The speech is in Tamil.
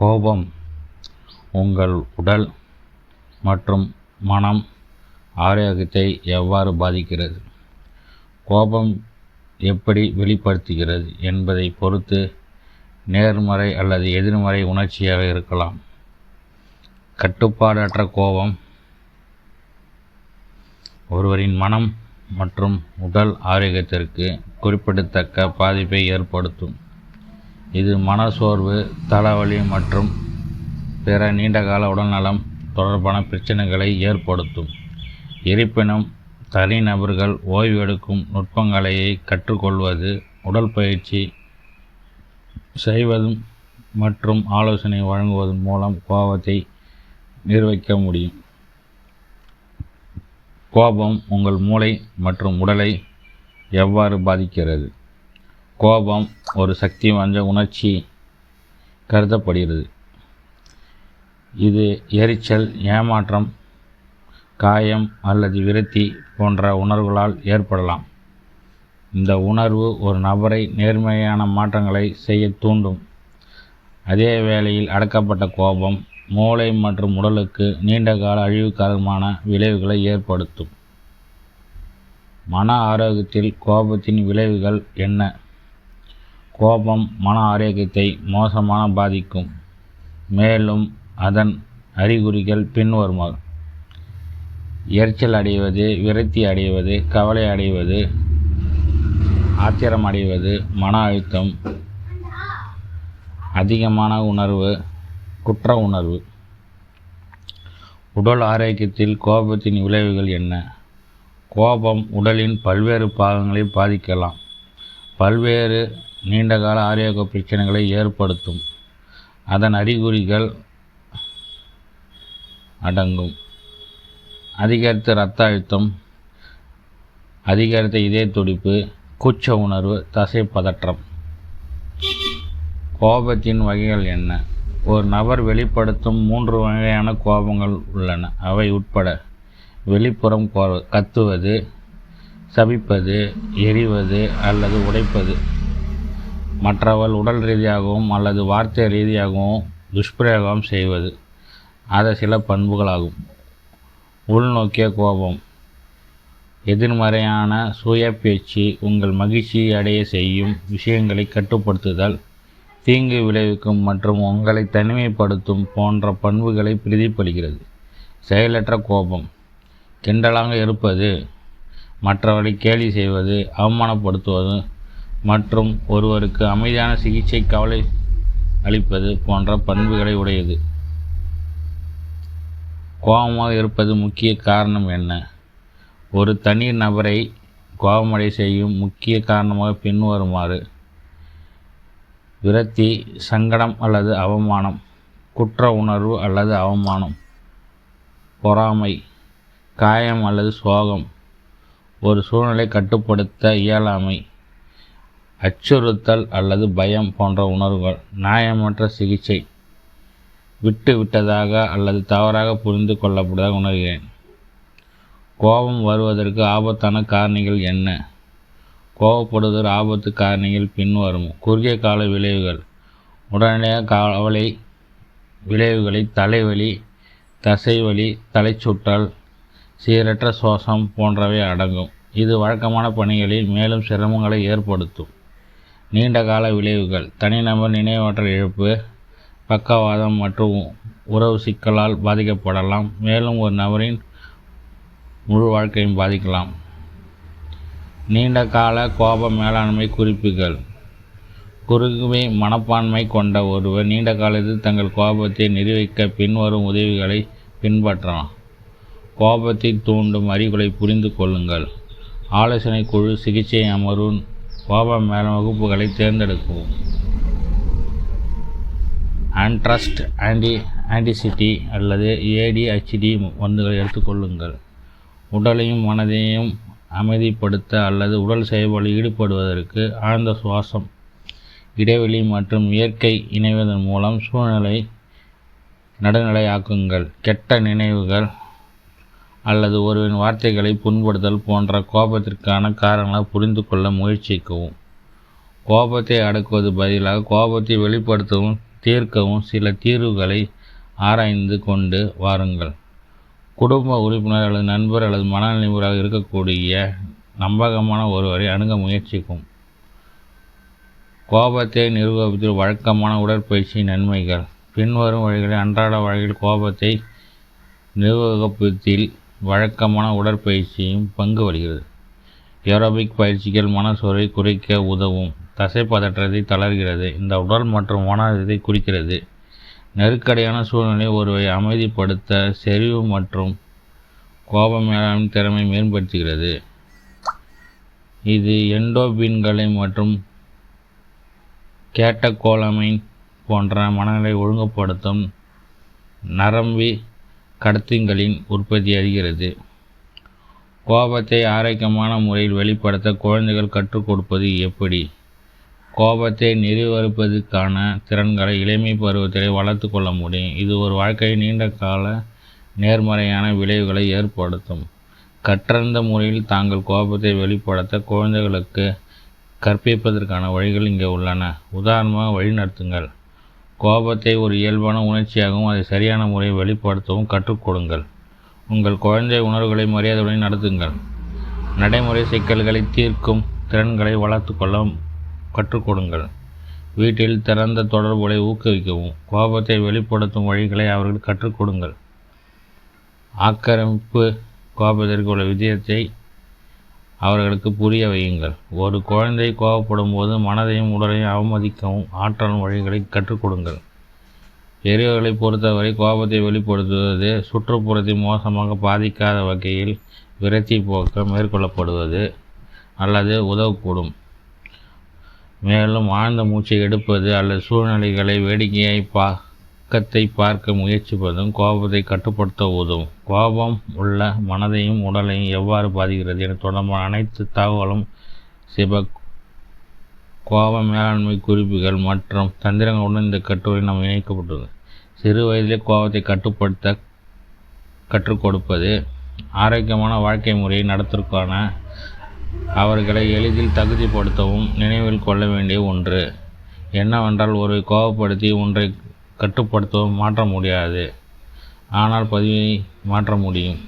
கோபம் உங்கள் உடல் மற்றும் மனம் ஆரோக்கியத்தை எவ்வாறு பாதிக்கிறது? கோபம் எப்படி வெளிப்படுத்துகிறது என்பதை பொறுத்து நேர்மறை அல்லது எதிர்மறை உணர்ச்சியாக இருக்கலாம். கட்டுப்பாடற்ற கோபம் ஒருவரின் மனம் மற்றும் உடல் ஆரோக்கியத்திற்கு குறிப்பிடத்தக்க பாதிப்பை ஏற்படுத்தும். இது மனசோர்வு தலைவலி மற்றும் பிற நீண்டகால உடல்நலம் தொடர்பான பிரச்சனைகளை ஏற்படுத்தும். இருப்பினும் தனிநபர்கள் ஓய்வெடுக்கும் நுட்பங்களை கற்றுக்கொள்வது உடற்பயிற்சி செய்வதும் மற்றும் ஆலோசனை வழங்குவதன் மூலம் கோபத்தை நிர்வகிக்க முடியும். கோபம் உங்கள் மூளை மற்றும் உடலை எவ்வாறு பாதிக்கிறது? கோபம் ஒரு சக்தி வாய்ந்த உணர்ச்சி கருதப்படுகிறது. இது எரிச்சல் ஏமாற்றம் காயம் அல்லது விரக்தி போன்ற உணர்வுகளால் ஏற்படலாம். இந்த உணர்வு ஒரு நபரை நேர்மையான மாற்றங்களை செய்ய தூண்டும். அதே வேளையில் அடக்கப்பட்ட கோபம் மூளை மற்றும் உடலுக்கு நீண்டகால அழிவுகரமான விளைவுகளை ஏற்படுத்தும். மன ஆரோக்கியத்தில் கோபத்தின் விளைவுகள் என்ன? கோபம் மன ஆரோக்கியத்தை மோசமான பாதிக்கும். மேலும் அதன் அறிகுறிகள் பின்வருமாறு. எரிச்சல் அடைவது விரக்தி அடைவது கவலை அடைவது ஆத்திரம் அடைவது மன அழுத்தம் அதிகமான உணர்வு குற்ற உணர்வு. உடல் ஆரோக்கியத்தில் கோபத்தின் விளைவுகள் என்ன? கோபம் உடலின் பல்வேறு பாகங்களை பாதிக்கலாம். பல்வேறு நீண்டகால ஆரோக்கிய பிரச்சனைகளை ஏற்படுத்தும். அதன் அறிகுறிகள் அடங்கும். அதிகரித்த இரத்த அழுத்தம் அதிகரித்த இதய துடிப்பு கூச்ச உணர்வு தசை பதற்றம் கோபத்தின் வகைகள் என்ன? ஒரு நபர் வெளிப்படுத்தும் மூன்று வகையான கோபங்கள் உள்ளன. அவை உட்பட வெளிப்புறம் கோ கத்துவது சபிப்பது எரிவது அல்லது உடைப்பது. மற்றவள் உடல் ரீதியாகவும் அல்லது வார்த்தை ரீதியாகவும் துஷ்பிரயோகம் செய்வது. அது சில பண்புகளாகும். உள்நோக்கிய கோபம். எதிர்மறையான சுய பேச்சு உங்கள் மகிழ்ச்சியை அடைய செய்யும் விஷயங்களை கட்டுப்படுத்துதல். தீங்கு விளைவிக்கும் மற்றும் உங்களை தனிமைப்படுத்தும் போன்ற பண்புகளை பிரதிபலிக்கிறது. செயலற்ற கோபம். கிண்டலாக இருப்பது. மற்றவரை கேலி செய்வது அவமானப்படுத்துவது மற்றும் ஒருவருக்கு அமைதியான சிகிச்சை கவலை அளிப்பது போன்ற பண்புகளை உடையது. கோபமாக இருப்பது முக்கிய காரணம் என்ன? ஒரு தனி நபரை கோபமடை செய்யும் முக்கிய காரணமாக பின்வருமாறு. விரக்தி சங்கடம் அல்லது அவமானம் குற்ற உணர்வு அல்லது அவமானம். பொறாமை காயம் அல்லது சோகம். ஒரு சூழ்நிலை கட்டுப்படுத்த இயலாமை. அச்சுறுத்தல் அல்லது பயம் போன்ற உணர்வுகள் நியாயமற்ற சிகிச்சை விட்டு விட்டதாக அல்லது தவறாக புரிந்து கொள்ளப்பட்டதாக உணர்கிறேன். கோபம் வருவதற்கு ஆபத்தான காரணிகள் என்ன? கோபப்படுவதற்கு ஆபத்து காரணிகள் பின்வரும். குறுகிய கால விளைவுகள். உடனடியாக கவலை விளைவுகளை தலைவலி தசைவலி தலைச்சுற்றல் சீரற்ற சுவாசம் போன்றவை அடங்கும். இது வழக்கமான பணிகளில் மேலும் சிரமங்களை ஏற்படுத்தும். நீண்டகால விளைவுகள். தனிநபர் நினைவாற்றல் இழப்பு பக்கவாதம் மற்றும் உறவு சிக்கலால் பாதிக்கப்படலாம். மேலும் ஒரு நபரின் முழு வாழ்க்கையும் பாதிக்கலாம். நீண்ட கால கோப மேலாண்மை குறிப்புகள். குறுகுமை மனப்பான்மை கொண்ட ஒருவர் நீண்ட காலத்தில் தங்கள் கோபத்தை நிர்வகிக்க பின்வரும் உதவிகளை பின்பற்றலாம். கோபத்தை தூண்டும் அறிகுறை புரிந்து கொள்ளுங்கள். ஆலோசனை குழு சிகிச்சை அமர்வு கோபம் மேலும் வகுப்புகளை தேர்ந்தெடுக்கவும். ஆன்ட்ரஸ்ட் ஆன்டி ஆன்டிசிட்டி அல்லது ஏடிஹெச்டி மருந்துகளை எடுத்துக்கொள்ளுங்கள் உடலையும் மனதையும் அமைதிப்படுத்த அல்லது உடல் செயல்பாடு ஈடுபடுவதற்கு ஆழ்ந்த சுவாசம் இடைவெளி மற்றும் இயற்கை இணைவதன் மூலம் சூழ்நிலை நடுநிலையாக்குங்கள். கெட்ட நினைவுகள் அல்லது ஒருவரின் வார்த்தைகளை புண்படுத்தல் போன்ற கோபத்திற்கான காரணங்களை புரிந்து கொள்ள முயற்சிக்கவும். கோபத்தை அடக்குவது பதிலாக கோபத்தை வெளிப்படுத்தவும் தீர்க்கவும் சில தீர்வுகளை ஆராய்ந்து கொண்டு வாருங்கள். குடும்ப உறுப்பினர் அல்லது நண்பர் அல்லது மனநிலைவராக இருக்கக்கூடிய நம்பகமான ஒருவரை அணுக முயற்சிக்கும். கோபத்தை நிர்வகிப்பதில் வழக்கமான உடற்பயிற்சி நன்மைகள். பின்வரும் வழிகளில் அன்றாட வாழ்க்கையில் கோபத்தை நிர்வகிப்பதில் வழக்கமான உடற்பயிற்சியும் பங்கு வருகிறது. ஏரோபிக் பயிற்சிகள் மனசோர்வை குறைக்க உதவும். தசைப்பதற்றத்தை தளர்கிறது. இந்த உடல் மற்றும் மன அழுத்தத்தை குறிக்கிறது. நெருக்கடியான சூழ்நிலை ஒருவரை அமைதிப்படுத்த செறிவு மற்றும் கோப மேலாண்மை திறமை மேம்படுத்துகிறது. இது எண்டோபின்களை மற்றும் கேட்டகோலமைன் போன்ற மனநிலை ஒழுங்குபடுத்தும் நரம்பி கடத்திகளின் உற்பத்தி அதிகிறது கோபத்தை ஆரோக்கியமான முறையில் வெளிப்படுத்த குழந்தைகள் கற்றுக் கொடுப்பது எப்படி? கோபத்தை நிர்வகிப்பதற்கான திறன்களை இளமை பருவத்திலே வளர்த்து கொள்ள முடியும். இது ஒரு வாழ்க்கையை நீண்ட கால நேர்மறையான விளைவுகளை ஏற்படுத்தும். கற்றறிந்த முறையில் தாங்கள் கோபத்தை வெளிப்படுத்த குழந்தைகளுக்கு கற்பிப்பதற்கான வழிகள் இங்கே உள்ளன. உதாரணமாக வழிநடத்துங்கள். கோபத்தை ஒரு இயல்பான உணர்ச்சியாகவும் அதை சரியான முறையில் வெளிப்படுத்தவும் கற்றுக்கொடுங்கள் உங்கள் குழந்தை உணர்வுகளை மரியாதையுடன் நடத்துங்கள். நடைமுறை சிக்கல்களை தீர்க்கும் திறன்களை வளர்த்து கொள்ள கற்றுக்கொடுங்கள் வீட்டில் திறந்த தொடர்புகளை ஊக்குவிக்கவும் கோபத்தை வெளிப்படுத்தும் வழிகளை அவர்கள் கற்றுக்கொடுங்கள் ஆக்கிரமிப்பு கோபத்திற்கு உள்ள விஜயத்தை அவர்களுக்கு புரிய வையுங்கள். ஒரு குழந்தை கோபப்படும் போது மனதையும் உடலையும் அவமதிக்கவும் ஆற்றலும் வழிகளை கற்றுக் கொடுங்கள் பெரியவர்களை பொறுத்தவரை கோபத்தை வெளிப்படுத்துவது சுற்றுப்புறத்தை மோசமாக பாதிக்காத வகையில் விரக்தி போக்க மேற்கொள்ளப்படுவது அல்லது உதவக்கூடும். மேலும் ஆழ்ந்த மூச்சை எடுப்பது அல்லது சூழ்நிலைகளை வேடிக்கையை பா பக்கத்தை பார்க்க முயற்சிப்பதும் கோபத்தை கட்டுப்படுத்த உதவும். கோபம் உள்ள மனதையும் உடலையும் எவ்வாறு பாதிக்கிறது என தொடர்பான அனைத்து தகவலும் சிப கோப மேலாண்மை குறிப்புகள் மற்றும் தந்திரங்களுடன் இந்த கட்டுரை நாம் இணைக்கப்பட்டுள்ளது. சிறு வயதிலே கோபத்தை கட்டுப்படுத்த கற்றுக் கொடுப்பது ஆரோக்கியமான வாழ்க்கை முறையை நடத்துவதற்கான அவர்களை எளிதில் தகுதிப்படுத்தவும் நினைவில் கொள்ள வேண்டிய ஒன்று. என்னவென்றால் ஒரு கோபப்படுத்தி ஒன்றை கட்டுப்படுத்தவும் மாற்ற முடியாது. ஆனால் பதிவை மாற்ற முடியும்.